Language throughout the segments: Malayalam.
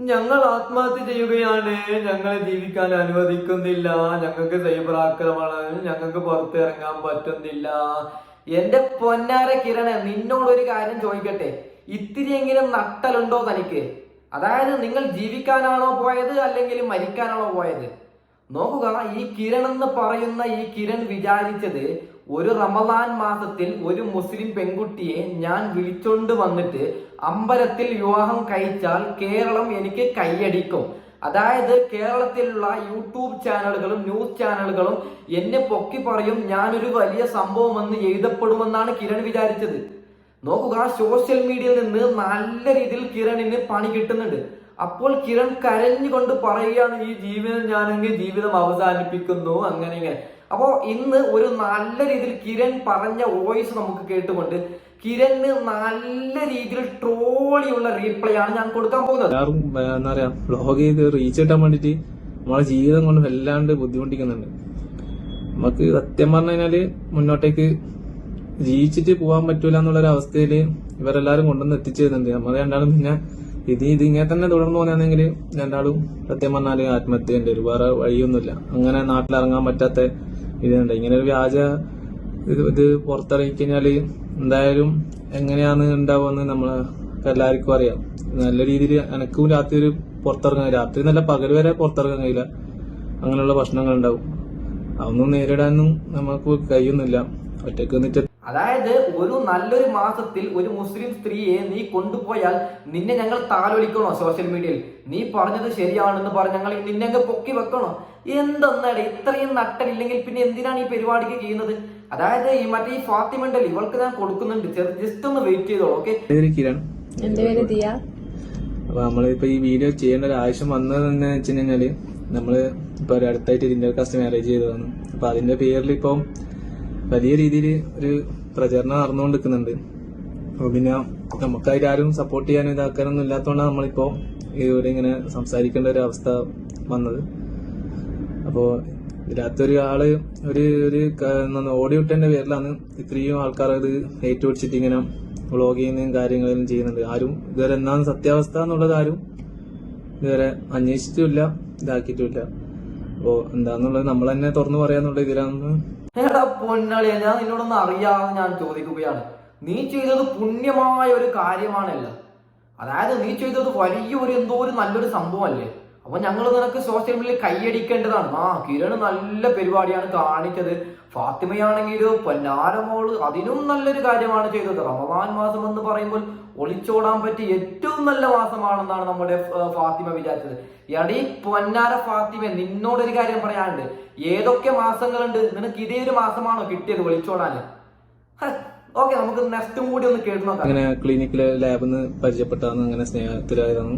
ഞങ്ങൾ ആത്മഹത്യ ചെയ്യുകയാണ്. ഞങ്ങളെ ജീവിക്കാൻ അനുവദിക്കുന്നില്ല. ഞങ്ങൾക്ക് സൈബർ ആക്രമണം. ഞങ്ങൾക്ക് പുറത്തിറങ്ങാൻ പറ്റുന്നില്ല. എന്റെ പൊന്നാര കിരണ നിന്നോടൊരു കാര്യം ചോദിക്കട്ടെ? ഇത്തിരിയെങ്കിലും നട്ടലുണ്ടോ തനിക്ക്? അതായത് നിങ്ങൾ ജീവിക്കാനാണോ പോയത് അല്ലെങ്കിൽ മരിക്കാനാണോ പോയത്? നോക്കുക ഈ കിരൺ എന്ന് പറയുന്ന ഈ കിരൺ വിചാരിച്ചത് ഒരു റമദാൻ മാസത്തിൽ ഒരു മുസ്ലിം പെൺകുട്ടിയെ ഞാൻ വിളിച്ചോണ്ട് വന്നിട്ട് അമ്പലത്തിൽ വിവാഹം കഴിച്ചാൽ കേരളം എനിക്ക് കൈയടിക്കും. അതായത് കേരളത്തിലുള്ള യൂട്യൂബ് ചാനലുകളും ന്യൂസ് ചാനലുകളും എന്നെ പൊക്കി പറയും ഞാനൊരു വലിയ സംഭവം സംഭവമെന്ന് എഴുതപ്പെടുമെന്നാണ് കിരൺ വിചാരിച്ചത്. നോക്കുക സോഷ്യൽ മീഡിയയിൽ നിന്ന് നല്ല രീതിയിൽ കിരണിന് പണി കിട്ടുന്നുണ്ട്. അപ്പോൾ കിരൺ കരഞ്ഞുകൊണ്ട് പറയുകയാണ് ഈ ജീവിതം ഞാനെങ്കിൽ ജീവിതം അവസാനിപ്പിക്കുന്നു? അങ്ങനെ ഇങ്ങനെ. അപ്പോ ഇന്ന് ഒരു നല്ല രീതിയിൽ കിരൺ പറഞ്ഞ വോയിസ് നമുക്ക് കേട്ടുകൊണ്ട് കിരണ് നല്ല രീതിയിൽ ട്രോളിയുള്ള റീപ്ലൈ ആണ് ഞാൻ കൊടുക്കാൻ പോകുന്നത്. എല്ലാവരും എന്താ പറയാ ബ്ലോഗ് ചെയ്ത് റീച്ച് കിട്ടാൻ വേണ്ടിട്ട് നമ്മളെ ജീവിതം കൊണ്ട് വല്ലാണ്ട് ബുദ്ധിമുട്ടിക്കുന്നുണ്ട്. നമുക്ക് സത്യം പറഞ്ഞു കഴിഞ്ഞാൽ മുന്നോട്ടേക്ക് ജീവിച്ചിട്ട് പോകാൻ പറ്റൂല എന്നുള്ള ഒരു അവസ്ഥയിൽ ഇവരെല്ലാരും കൊണ്ടുവന്ന് എത്തിച്ചേരുന്നുണ്ട്. നമ്മൾ രണ്ടാളും പിന്നെ ഇത് ഇത് ഇങ്ങനെ തന്നെ തുടർന്ന് പോകുന്നെങ്കിൽ രണ്ടാളും സത്യം പറഞ്ഞാൽ ആത്മഹത്യ ഉണ്ട് വേറെ വഴിയൊന്നുമില്ല. അങ്ങനെ നാട്ടിലിറങ്ങാൻ പറ്റാത്ത ഇതുണ്ട് ഇങ്ങനെ ഒരു വ്യാജ ഇത് ഇത് പുറത്തിറങ്ങി എന്തായാലും എങ്ങനെയാണ് ഉണ്ടാവുമെന്ന് നമ്മളെ എല്ലാവർക്കും അറിയാം. നല്ല രീതിയിൽ എനക്കും രാത്രി ഒരു പുറത്തിറങ്ങാൻ രാത്രി നല്ല പകൽ വരെ പുറത്തിറങ്ങാൻ കഴിയില്ല. അങ്ങനെയുള്ള പ്രശ്നങ്ങൾ ഉണ്ടാവും അതൊന്നും നേരിടാനൊന്നും നമുക്ക് കഴിയുന്നില്ല. ഒറ്റയ്ക്ക് നിന്നിട്ട് അതായത് ഒരു നല്ലൊരു മാസത്തിൽ ഒരു മുസ്ലിം സ്ത്രീയെ നീ കൊണ്ടുപോയാൽ നിന്നെ ഞങ്ങൾ താലോലിക്കണോ സോഷ്യൽ മീഡിയയിൽ നീ പറഞ്ഞത് ശരിയാണെന്ന് പറഞ്ഞ് ഞങ്ങൾ നിന്നെ അങ്ങ് പൊക്കി വെക്കണോ? എന്തെന്നാണ് ഇത്രയും നട്ടലില്ലെങ്കിൽ പിന്നെ എന്തിനാണ് ഈ പരിപാടിക്ക് ചെയ്യുന്നത്? അതായത് ഈ മറ്റേ ഈ ഫാത്തിമ ഉണ്ടല്ലോ ഇവൾക്ക് ഞാൻ കൊടുക്കുന്നുണ്ട്. ജസ്റ്റ് ഒന്ന് വെയിറ്റ് ചെയ്തോളൂ ഓക്കെ പേര് കിരൺ. എന്റെ പേര് ദിയ. അപ്പൊ നമ്മളിപ്പോ ഈ വീഡിയോ ചെയ്യേണ്ട ഒരു ആവശ്യം വന്നത് എന്ന് വെച്ച് കഴിഞ്ഞാൽ നമ്മൾ ഇപ്പൊ അടുത്തായിട്ട് ഇന്റർ കാസ്റ്റ് മാരേജ് ചെയ്തതാണ്. അപ്പൊ അതിന്റെ പേരിൽ ഇപ്പം വലിയ രീതിയിൽ ഒരു പ്രചരണം നടന്നുകൊണ്ടിരിക്കുന്നുണ്ട്. അപ്പൊ പിന്നെ നമുക്കായിട്ട് ആരും സപ്പോർട്ട് ചെയ്യാനും ഇതാക്കാനൊന്നും ഇല്ലാത്തതുകൊണ്ടാണ് നമ്മളിപ്പോ ഇവിടെ ഇങ്ങനെ സംസാരിക്കേണ്ട ഒരു അവസ്ഥ വന്നത്. അപ്പോ ഇതിനകത്തൊരു ആൾ ഒരു ഒരു ഓടി ഇട്ടതിന്റെ പേരിലാണ് ഇത്രയും ആൾക്കാർ ഇത് ഏറ്റുപിടിച്ചിട്ട് ഇങ്ങനെ വ്ളോഗ് ചെയ്യുന്നതും കാര്യങ്ങളും ചെയ്യുന്നുണ്ട്. ആരും ഇതുവരെ എന്താണ് സത്യാവസ്ഥ എന്നുള്ളത് ആരും ഇതുവരെ അന്വേഷിച്ചിട്ടില്ല ഇതാക്കിയിട്ടില്ല അപ്പോ എന്താന്നുള്ളത് നമ്മൾ തന്നെ തുറന്നു പറയാന്നുള്ള ഇതിലാണ്. എടാ പൊന്നളിയ ഞാൻ നിന്നോടൊന്ന് അറിയാതെ ഞാൻ ചോദിക്കുകയാണ്. നീ ചെയ്തത് പുണ്യമായ ഒരു കാര്യമാണല്ല. അതായത് നീ ചെയ്തത് വലിയൊരു എന്തോ ഒരു നല്ലൊരു സംഭവമല്ലേ? അപ്പൊ ഞങ്ങൾ നിനക്ക് സോഷ്യൽ മീഡിയയിൽ കൈയടിക്കേണ്ടതാണ്. ആ കിരൺ നല്ല പരിപാടിയാണ് കാണിച്ചത്. ഫാത്തിമയാണെങ്കിലും പൊന്നാരമോൾ അതിനും നല്ലൊരു കാര്യമാണ് ചെയ്തത്. റമദാൻ മാസം എന്ന് പറയുമ്പോൾ ഒളിച്ചോടാൻ പറ്റിയ ഏറ്റവും നല്ല മാസമാണെന്നാണ് നമ്മുടെ ഫാത്തിമ വിചാരിച്ചത്. എടീ പൊന്നാര ഫാത്തിമ നിന്നോടൊരു കാര്യം പറയാനുണ്ട്. ഏതൊക്കെ മാസങ്ങളുണ്ട്? നിനക്ക് ഇതേ ഒരു മാസമാണോ കിട്ടിയത് ഒളിച്ചോടാന്? ഓക്കെ നമുക്ക് നെക്സ്റ്റും കൂടി ഒന്ന് കേട്ടു നോക്കാം. അങ്ങനെ ക്ലിനിക്കിലെ ലാബിൽ നിന്ന് പരിചയപ്പെട്ടാന്ന് അങ്ങനെ സ്നേഹത്തിലായതാണ്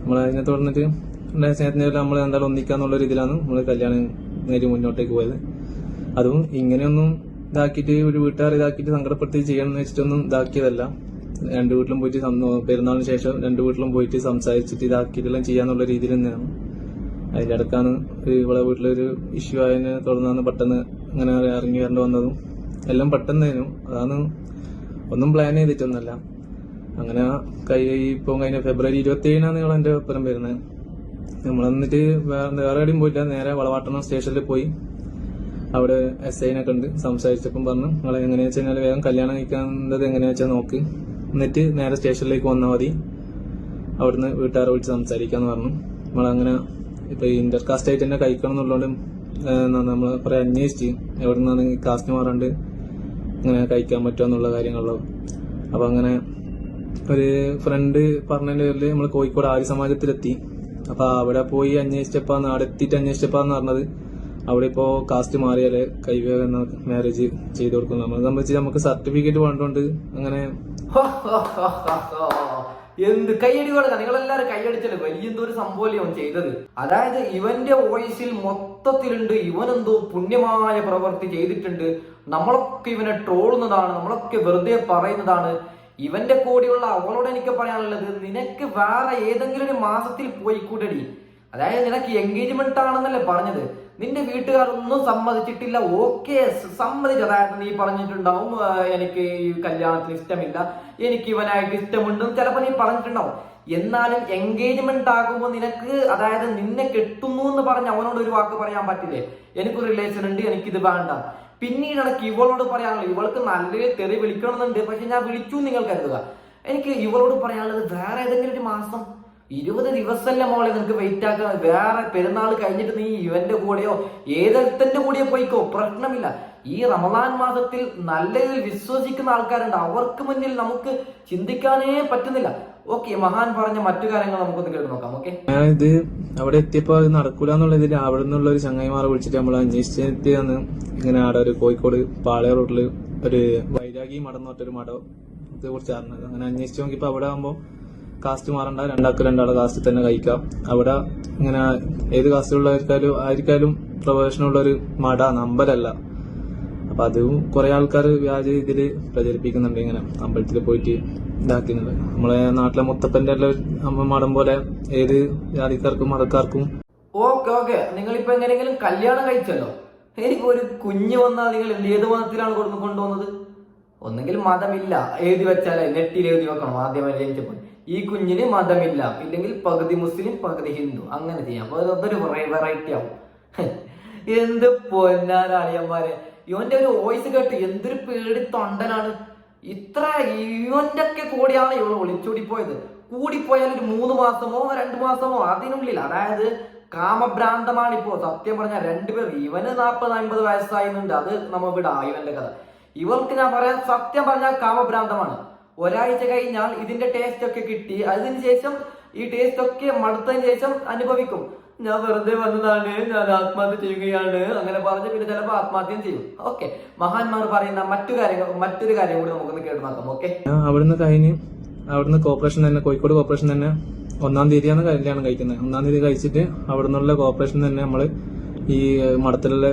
നമ്മൾ അതിനെ തുടർന്നിട്ട് ഉണ്ടായ സ്നേഹത്തിന് നമ്മൾ എന്തായാലും ഒന്നിക്കാന്നുള്ള രീതിയിലാണ് നമ്മൾ കല്യാണം നേരി മുന്നോട്ടേക്ക് പോയത്. അതും ഇങ്ങനെയൊന്നും ഇതാക്കിയിട്ട് ഒരു വീട്ടുകാർ ഇതാക്കിയിട്ട് സങ്കടപ്പെടുത്തി ചെയ്യണമെന്ന് വെച്ചിട്ടൊന്നും ഇതാക്കിയതല്ല. രണ്ടു വീട്ടിലും പോയിട്ട് പെരുന്നാളിന് ശേഷം രണ്ടു വീട്ടിലും പോയിട്ട് സംസാരിച്ചിട്ട് ഇതാക്കിയിട്ടെല്ലാം ചെയ്യാന്നുള്ള രീതിയിൽ തന്നെയാണ്. അതിന്റെ അടുക്കാണ് ഒരു ഇവളെ വീട്ടിലൊരു ഇഷ്യൂ ആയതിനെ തുടർന്നാണ് പെട്ടെന്ന് അങ്ങനെ ഇറങ്ങി വരേണ്ടി വന്നതും. എല്ലാം പെട്ടെന്നായിരുന്നു അതാണ് ഒന്നും പ്ലാൻ ചെയ്തിട്ടൊന്നുമല്ല. അങ്ങനെ കൈ ഇപ്പൊ കഴിഞ്ഞ ഫെബ്രുവരി ഇരുപത്തി ഏഴിനാണ് നിങ്ങൾ എന്റെ ഒപ്പരം വരുന്നത്. നമ്മൾ എന്നിട്ട് വേറെ എവിടെയും പോയില്ല. നേരെ വളവാട്ടണം സ്റ്റേഷനിൽ പോയി. അവിടെ എസ് ഐനെ കണ്ട് സംസാരിച്ചപ്പം പറഞ്ഞു നിങ്ങൾ എങ്ങനെയാ വേഗം കല്യാണം കഴിക്കുന്നത് എങ്ങനെയാ വെച്ചാൽ നോക്ക്. എന്നിട്ട് നേരെ സ്റ്റേഷനിലേക്ക് വന്നാൽ മതി. അവിടുന്ന് വീട്ടുകാരെ വിളിച്ച് സംസാരിക്കാന്ന് പറഞ്ഞു. നമ്മളങ്ങനെ ഇപ്പൊ ഇന്റർ കാസ്റ്റ് ആയിട്ട് തന്നെ കഴിക്കണം എന്നുള്ളതുകൊണ്ട് നമ്മൾ കുറെ അന്വേഷിച്ച് എവിടെ നിന്നാണ് കാസ്റ്റ് മാറാണ്ട് ഇങ്ങനെ കഴിക്കാൻ പറ്റുക എന്നുള്ള കാര്യങ്ങളോ. അപ്പൊ അങ്ങനെ ഒരു ഫ്രണ്ട് പറഞ്ഞതിന്റെ പേരിൽ നമ്മൾ കോഴിക്കോട് ആര്യ സമാജത്തിലെത്തി. അപ്പൊ അവിടെ പോയി അന്വേഷിച്ചപ്പോ അവിടെ എത്തിയിട്ട് അന്വേഷിച്ചപ്പോന്ന് പറഞ്ഞത് അവിടെ ഇപ്പോ കാസ്റ്റ് മാറിയാൽ കൈവേഗം മാരേജ് ചെയ്തു കൊടുക്കുന്നു നമ്മളെ സംബന്ധിച്ച് നമുക്ക് സർട്ടിഫിക്കറ്റ് വേണ്ടോണ്ട് അങ്ങനെ. എന്ത് കൈയടി കൊടുക്കാം നിങ്ങളെല്ലാരും കൈയടിച്ചല്ലേ വലിയ എന്തോ ഒരു സംഭവമല്ലേ അവൻ ചെയ്തത്? അതായത് ഇവന്റെ വോയിസിൽ മൊത്തത്തിലുണ്ട് ഇവനെന്തോ പുണ്യമായ പ്രവൃത്തി ചെയ്തിട്ടുണ്ട്. നമ്മളൊക്കെ ഇവനെ ട്രോളുന്നതാണ് നമ്മളൊക്കെ വെറുതെ പറയുന്നതാണ്. ഇവന്റെ കൂടെയുള്ള അവളോട് എനിക്ക് പറയാനുള്ളത് നിനക്ക് വേറെ ഏതെങ്കിലും ഒരു മാസത്തിൽ പോയി കൂടടി. അതായത് നിനക്ക് എൻഗേജ്മെന്റ് ആണെന്നല്ലേ പറഞ്ഞത്? നിന്റെ വീട്ടുകാരൊന്നും സമ്മതിച്ചിട്ടില്ല. ഓക്കെ സമ്മതിച്ചു. അതായത് നീ പറഞ്ഞിട്ടുണ്ടാവും "ആ, എനിക്ക് ഈ കല്യാണത്തിന് ഇഷ്ടമില്ല. എനിക്ക് ഇവനായിട്ട് ഇഷ്ടമുണ്ട് ചിലപ്പോ നീ പറഞ്ഞിട്ടുണ്ടാവും. എന്നാലും എൻഗേജ്മെന്റ് ആകുമ്പോൾ നിനക്ക് അതായത് നിന്നെ കെട്ടുന്നു എന്ന് പറഞ്ഞ് അവനോട് ഒരു വാക്ക് പറയാൻ പറ്റില്ലേ? എനിക്കൊരു റിലേഷൻ ഉണ്ട് എനിക്കിത് വേണ്ട. പിന്നീട് എനിക്ക് ഇവളോട് പറയാനുള്ളത് ഇവൾക്ക് നല്ല തെറി വിളിക്കണമെന്നുണ്ട് പക്ഷെ ഞാൻ വിളിച്ചു നിങ്ങൾ കരുതുക. എനിക്ക് ഇവളോട് പറയാനുള്ളത് വേറെ ഏതെങ്കിലും ഒരു മാസം ഇരുപത് ദിവസമല്ല മോളെ നിനക്ക് വെയിറ്റ് ആക്കാൻ? വേറെ പെരുന്നാൾ കഴിഞ്ഞിട്ട് നീ ഇവന്റെ കൂടെയോ? ഏതൊരുത്തന്റെ കൂടെയോ പോയിക്കോ? പ്രശ്നമില്ല. ഈ റമദാൻ മാസത്തിൽ നല്ല രീതിയിൽ വിശ്വസിക്കുന്ന ആൾക്കാരുണ്ട്. അവർക്ക് മുന്നിൽ നമുക്ക് ചിന്തിക്കാനേ പറ്റുന്നില്ല. ഓക്കെ മഹാൻ പറഞ്ഞ മറ്റു കാര്യങ്ങൾ നമുക്കൊന്ന് കേട്ട് നോക്കാം ഓക്കെ ഇത് അവിടെ എത്തിയപ്പോ അത് നടക്കൂല എന്നുള്ള ഇതിൽ അവിടെ നിന്നുള്ള ഒരു ചങ്ങായിമാരെ വിളിച്ചിട്ട് നമ്മൾ അന്വേഷിച്ചിട്ട് വന്ന് ഇങ്ങനെ അവിടെ ഒരു കോഴിക്കോട് പാളയ റോഡിൽ ഒരു വൈരാഗി മഠം എന്ന് പറഞ്ഞൊരു മഠം ഇത് കുറിച്ച് അറിഞ്ഞത് അങ്ങനെ അന്വേഷിച്ച് നോക്കിയപ്പോ അവിടെ ആകുമ്പോ കാസ്റ്റ് മാറണ്ട. രണ്ടാൾക്ക് രണ്ടാളെ കാസ്റ്റ് തന്നെ കഴിക്കാം. അവിടെ ഇങ്ങനെ ഏത് കാസ്റ്റിലുള്ളവർക്കാലും ആയിരിക്കാലും പ്രവേശനമുള്ളൊരു മട നമ്പലല്ല. അപ്പൊ അതും കുറെ ആൾക്കാർ വ്യാജ രീതിയിൽ പ്രചരിപ്പിക്കുന്നുണ്ട് ഇങ്ങനെ. അമ്പലത്തിൽ പോയിട്ട് ഇതാക്കുന്നത്. നമ്മളെ നാട്ടിലെ മുത്തപ്പന്റെ എല്ലാം മഠം പോലെ ഏത് ജാതിക്കാർക്കും മതക്കാർക്കും. Okay okay. നിങ്ങൾ ഇപ്പൊ എങ്ങനെയെങ്കിലും കല്യാണം കഴിച്ചല്ലോ? എനിക്ക് ഒരു കുഞ്ഞ് വന്നാൽ നിങ്ങൾ ഏത് മതത്തിലാണ് കൊടുത്ത് കൊണ്ടുവന്നത് ഒന്നെങ്കിൽ മതമില്ല. എഴുതി വെച്ചാലേ നെറ്റിൽ എഴുതി വെക്കണം. ആദ്യമായി ജനിച്ചപ്പോൾ ഈ കുഞ്ഞിന് മതമില്ല. ഇല്ലെങ്കിൽ പകുതി മുസ്ലിം പകുതി ഹിന്ദു. അങ്ങനെ ചെയ്യാം. അപ്പൊ അതൊരു വെറൈറ്റി ആവും. എന്ത് പൊന്നാരാളിയന്മാരെ ഇവന്റെ ഒരു വോയിസ് കേട്ട് എന്തൊരു പേടി തൊണ്ടനാണ്. ഇത്ര ഇവന്റെ ഒക്കെ കൂടിയാണ് ഇവൾ ഒളിച്ചോടി പോയത് കൂടിപ്പോയാൽ ഒരു മൂന്ന് മാസമോ രണ്ട് മാസമോ അതിനുള്ളിൽ. അതായത് കാമഭ്രാന്തമാണ് ഇപ്പോ. സത്യം പറഞ്ഞാൽ രണ്ടുപേർ ഇവന് നാൽപ്പത് അമ്പത് വയസ്സായിരുന്നുണ്ട് അത് നമ്മ വിടാ ഇവന്റെ കഥ. ഇവർക്ക് ഞാൻ പറയാം സത്യം പറഞ്ഞാൽ കാമഭ്രാന്തമാണ്. ഒരാഴ്ച കഴിഞ്ഞാൽ ഇതിന്റെ ടേസ്റ്റ് ഒക്കെ കിട്ടി. അതിനുശേഷം ഈ ടേസ്റ്റ് ഒക്കെ മടുത്തതിന് ശേഷം അനുഭവിക്കും. ഞാൻ വെറുതെ വന്നതാണ്. ഞാൻ ആത്മഹത്യ ചെയ്യുകയാണ്. അങ്ങനെ പറഞ്ഞ് പിന്നെ ചിലപ്പോൾ ആത്മഹത്യം ചെയ്യും. ഓക്കെ മഹാന്മാർ പറയുന്ന മറ്റു കാര്യങ്ങൾ മറ്റൊരു കാര്യം കൂടി നമുക്കൊന്ന് കേട്ട് നോക്കാം ഓക്കെ അവിടുന്ന് കഴിഞ്ഞ് അവിടുന്ന് കോർപ്പറേഷൻ തന്നെ കോഴിക്കോട് കോർപ്പറേഷൻ തന്നെ ഒന്നാം തീയതിയാണ് കല്യാണം കഴിക്കുന്നത്. ഒന്നാം തീയതി കഴിച്ചിട്ട് അവിടുന്നുള്ള കോർപ്പറേഷൻ തന്നെ നമ്മൾ ഈ മഠത്തിലുള്ള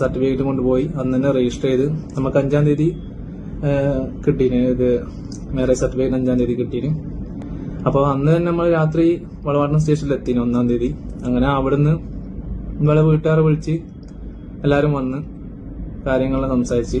സർട്ടിഫിക്കറ്റ് കൊണ്ടുപോയി അന്ന് തന്നെ രജിസ്റ്റർ ചെയ്ത്. നമുക്ക് അഞ്ചാം തീയതി കിട്ടീന്. ഇത് മാരേജ് സർട്ടിഫിക്കറ്റ് അഞ്ചാം തീയതി കിട്ടീന്. അപ്പോൾ അന്ന് തന്നെ നമ്മൾ രാത്രി വളവാട്ടം സ്റ്റേഷനിൽ എത്തിന് ഒന്നാം തീയതി. അങ്ങനെ അവിടുന്ന് നിങ്ങളെ വീട്ടുകാരെ വിളിച്ച് എല്ലാവരും വന്ന് കാര്യങ്ങളെല്ലാം സംസാരിച്ച്.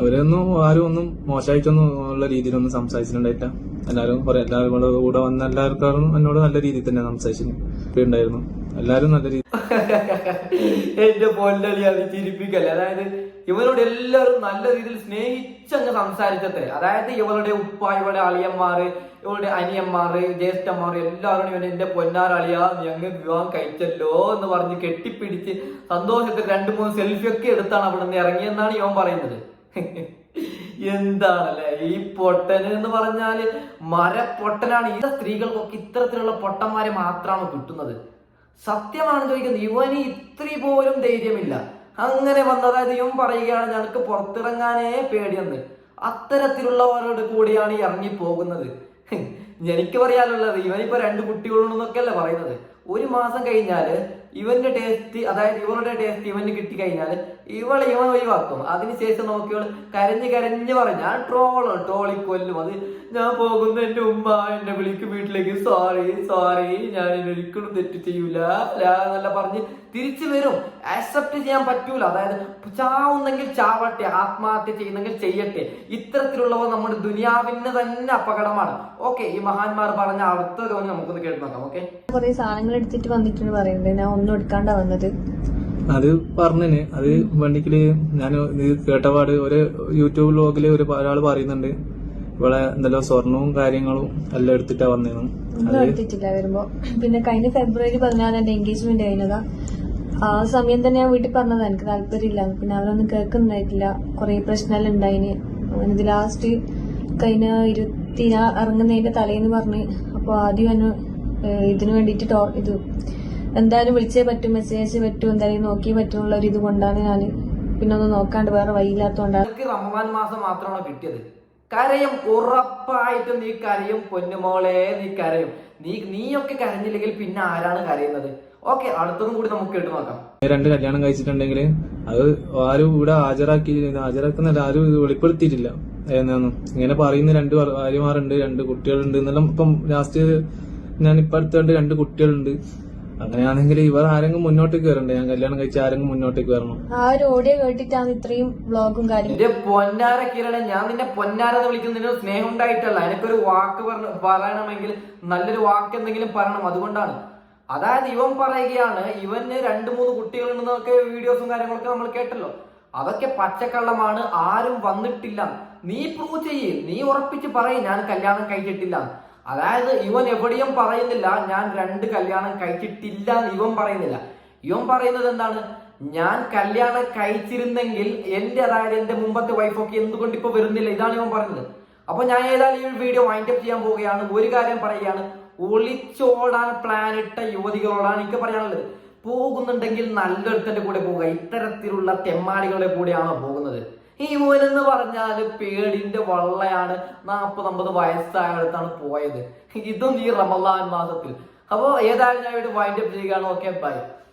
അവരൊന്നും ആരും ഒന്നും മോശമായിട്ടൊന്നും ഉള്ള രീതിയിലൊന്നും സംസാരിച്ചിട്ടുണ്ടായിട്ട എല്ലാവരും കുറെ എല്ലാവരും കൂടെ വന്ന എല്ലാവർക്കാരും എന്നോട് നല്ല രീതിയിൽ തന്നെ സംസാരിച്ചിട്ടുണ്ട് എല്ലാവരും നല്ല രീതി എന്റെ പൊല്ലളി അത് ചിരിപ്പിക്കല്ലേ? അതായത് ഇവരോട് എല്ലാവരും നല്ല രീതിയിൽ സ്നേഹിച്ചങ്ങ് സംസാരിച്ചത്തെ അതായത് ഇവളുടെ ഉപ്പ ഇവളുടെ അളിയന്മാര് ഇവളുടെ അനിയന്മാര് ജ്യേഷ്ഠന്മാര് എല്ലാവരും ഇവൻ എന്റെ പൊന്നാരളിയ ഞങ്ങൾ വിവാഹം കഴിച്ചല്ലോ എന്ന് പറഞ്ഞ് കെട്ടിപ്പിടിച്ച് സന്തോഷത്തിൽ രണ്ടു മൂന്ന് സെൽഫി ഒക്കെ എടുത്താണ് അവിടെ നിന്ന് ഇറങ്ങിയെന്നാണ് ഇവൻ പറയുന്നത്. എന്താണല്ലേ? ഈ പൊട്ടൻ എന്ന് പറഞ്ഞാൽ മരപ്പൊട്ടനാണ്. ഈ സ്ത്രീകൾക്കൊക്കെ ഇത്തരത്തിലുള്ള പൊട്ടന്മാരെ മാത്രമാണ് കിട്ടുന്നത്. സത്യമാണ് ചോദിക്കുന്നത്. ഇവന് ഇത്തിരി പോലും ധൈര്യമില്ല. അങ്ങനെ വന്ന അതായത് ഇവൻ പറയുകയാണ് ഞങ്ങൾക്ക് പുറത്തിറങ്ങാനേ പേടിയെന്ന്. അത്തരത്തിലുള്ളവരോട് കൂടിയാണ് ഇറങ്ങി പോകുന്നത് എനിക്ക് പറയാനുള്ളത് ഇവനിപ്പോ രണ്ട് കുട്ടികളുണ്ടെന്നൊക്കെയല്ലേ പറയുന്നത്. ഒരു മാസം കഴിഞ്ഞാൽ ഇവന്റെ ടേസ്റ്റ് അതായത് ഇവളുടെ ടേസ്റ്റ് ഇവന് കിട്ടി കഴിഞ്ഞാൽ ഇവൾ ഇവൻ ഒഴിവാക്കും. അതിനുശേഷം നോക്കിയവൾ കരഞ്ഞ് കരഞ്ഞ് പറഞ്ഞു ആ ട്രോൾ ട്രോളി കൊല്ലും. അത് ഞാൻ പോകുന്ന എന്റെ ഉമ്മ എന്നെ വിളിക്കും വീട്ടിലേക്ക്. സോറി സോറി ഞാൻ ഒരിക്കലും തെറ്റ് ചെയ്യൂല. എന്നല്ല പറഞ്ഞ് തിരിച്ചു വരും. ആക്സെപ്റ്റ് ചെയ്യാൻ പറ്റൂല. അതായത് ചാവുന്നെങ്കിൽ ചാവട്ടെ ആത്മഹത്യ ചെയ്യുന്നെങ്കിൽ ചെയ്യട്ടെ. ഇത്തരത്തിലുള്ളവ നമ്മുടെ ദുനിയാവിന് തന്നെ അപകടമാണ്. ഓക്കെ ഈ മഹാന്മാർ പറഞ്ഞ അടുത്ത തോന്നി നമുക്കൊന്ന് കേട്ട് നോക്കാം ഓക്കെ കുറെ സാധനങ്ങൾ എടുത്തിട്ട് വന്നിട്ടുണ്ട് പറയുന്നത്. ഞാൻ ഒന്നും എടുക്കാണ്ടാ വന്നത്. അത് പറഞ്ഞിന്. അത് വണ്ടിക്കിൽ ഞാൻ ഇത് കേട്ടപാട് ഒരു യൂട്യൂബ് വ്ലോഗിൽ ഒരു ഒരാൾ പറയുന്നുണ്ട്. ഇവിടെ എന്തെല്ലാം സ്വർണവും കാര്യങ്ങളും എല്ലാം എടുത്തിട്ടാ വന്നിരുന്നു ഒന്നും എടുത്തിട്ടില്ല വരുമ്പോ. പിന്നെ കഴിഞ്ഞ ഫെബ്രുവരി പതിനാറ് എന്റെ എൻഗേജ്മെന്റ് കഴിഞ്ഞതാ ആ സമയം തന്നെ ഞാൻ വീട്ടിൽ പറഞ്ഞത് എനിക്ക് താല്പര്യമില്ല. പിന്നെ അവരൊന്നും കേൾക്കുന്നുണ്ടായിട്ടില്ല. കുറെ പ്രശ്നമെല്ലാം ഉണ്ടായിന്. അങ്ങനെ ഇത് ലാസ്റ്റ് കഴിഞ്ഞ ഇരുപത്തി ഇറങ്ങുന്നതിന്റെ തലേന്ന് പറഞ്ഞ്. അപ്പൊ ആദ്യം എന്നെ ഇതിനു വേണ്ടിട്ട് ഇത് എന്തായാലും വിളിച്ചേ പറ്റും മെസ്സേജ് പറ്റും എന്തായാലും നോക്കിയേ പറ്റുള്ള ഒരു ഇത് കൊണ്ടാണ് ഞാൻ പിന്നെ ഒന്ന് നോക്കാണ്ട് വേറെ വൈകില്ലാത്തോണ്ടാണ് റമദാൻ മാസം മാത്രമാണ് കിട്ടിയത്. കരയും ഉറപ്പായിട്ടും നീ കരയും പൊന്നുമോളെ നീ കരയും. നീ നീയൊക്കെ കരഞ്ഞില്ലെങ്കിൽ പിന്നെ ആരാണ് കരയുന്നത്? ഓക്കെ അടുത്തതും കൂടി നമുക്ക് കേട്ട് നോക്കാം. രണ്ട് കല്യാണം കഴിച്ചിട്ടുണ്ടെങ്കിൽ അത് ആരും ഇവിടെ ഹാജരാക്കി ഹാജരാക്കുന്നില്ല ആരും ഇത് വെളിപ്പെടുത്തിയിട്ടില്ല. എന്നാന്നും ഇങ്ങനെ പറയുന്ന രണ്ട് ഭാര്യമാരുണ്ട് രണ്ട് കുട്ടികളുണ്ട് എന്നെല്ലാം ഇപ്പം ലാസ്റ്റ് ഞാൻ ഇപ്പൊ അടുത്തുണ്ട് രണ്ട് കുട്ടികളുണ്ട്. അങ്ങനെയാണെങ്കിൽ ഇവർ ആരെങ്കിലും മുന്നോട്ടേക്ക് വരണ്ടേ? ഞാൻ കല്യാണം കഴിച്ച ആരെങ്കിലും മുന്നോട്ടേക്ക് വരണം? ആ ഒരു ഓഡിയോ കേട്ടിട്ടാണ് ഇത്രയും ബ്ലോഗും കാര്യങ്ങളും. എന്റെ പൊന്നാര കിരണ ഞാൻ നിന്നെ പൊന്നാര എന്ന് വിളിക്കുന്നതിന് സ്നേഹം ഉണ്ടായിട്ടല്ല. എനിക്കൊരു വാക്ക് പറഞ്ഞ പറയണമെങ്കിൽ നല്ലൊരു വാക്ക് എന്തെങ്കിലും പറയണം. അതുകൊണ്ടാണ് അതായത് ഇവൻ പറയുകയാണ് ഇവന് രണ്ട് മൂന്ന് കുട്ടികളുണ്ടെന്നൊക്കെ വീഡിയോസും കാര്യങ്ങളൊക്കെ നമ്മൾ കേട്ടല്ലോ. അതൊക്കെ പച്ചക്കള്ളമാണ് ആരും വന്നിട്ടില്ല. നീ പ്രൂവ് ചെയ്യ് നീ ഉറപ്പിച്ച് പറയും ഞാൻ കല്യാണം കഴിച്ചിട്ടില്ല. അതായത് ഇവൻ എവിടെയും പറയുന്നില്ല ഞാൻ രണ്ട് കല്യാണം കഴിച്ചിട്ടില്ല എന്ന് ഇവൻ പറയുന്നില്ല. ഇവൻ പറയുന്നത് എന്താണ്? ഞാൻ കല്യാണം കഴിച്ചിരുന്നെങ്കിൽ എന്റെ അതായത് എന്റെ മുമ്പത്തെ വൈഫൊക്കെ എന്തുകൊണ്ട് ഇപ്പൊ വരുന്നില്ല? ഇതാണ് ഇവൻ പറഞ്ഞത്. അപ്പൊ ഞാൻ ഏതായാലും ഈ വീഡിയോ വൈൻഡപ്പ് ചെയ്യാൻ പോവുകയാണ്. ഒരു കാര്യം പറയുകയാണ്. ഒളിച്ചോടാൻ പ്ലാൻ ഇട്ട യുവതികളോടാണ് എനിക്ക് പറയാനുള്ളത്. പോകുന്നുണ്ടെങ്കിൽ നല്ലൊരുത്തന്റെ കൂടെ പോവുക. ഇത്തരത്തിലുള്ള തെമ്മാടികളുടെ കൂടെയാണോ പോകുന്നത്? ഈ എന്ന് പറഞ്ഞാൽ പേടിന്റെ വള്ളയാണ് നാപ്പത് അമ്പത് വയസ്സായ അടുത്താണ് പോയത്. ഇതും ഈ റമദാൻ മാസത്തിൽ. അപ്പോ ഏതായാലും ഞാൻ ഇവിടെ വൈൻഡ് അപ്പ് ചെയ്യുകയാണ്. Okay bye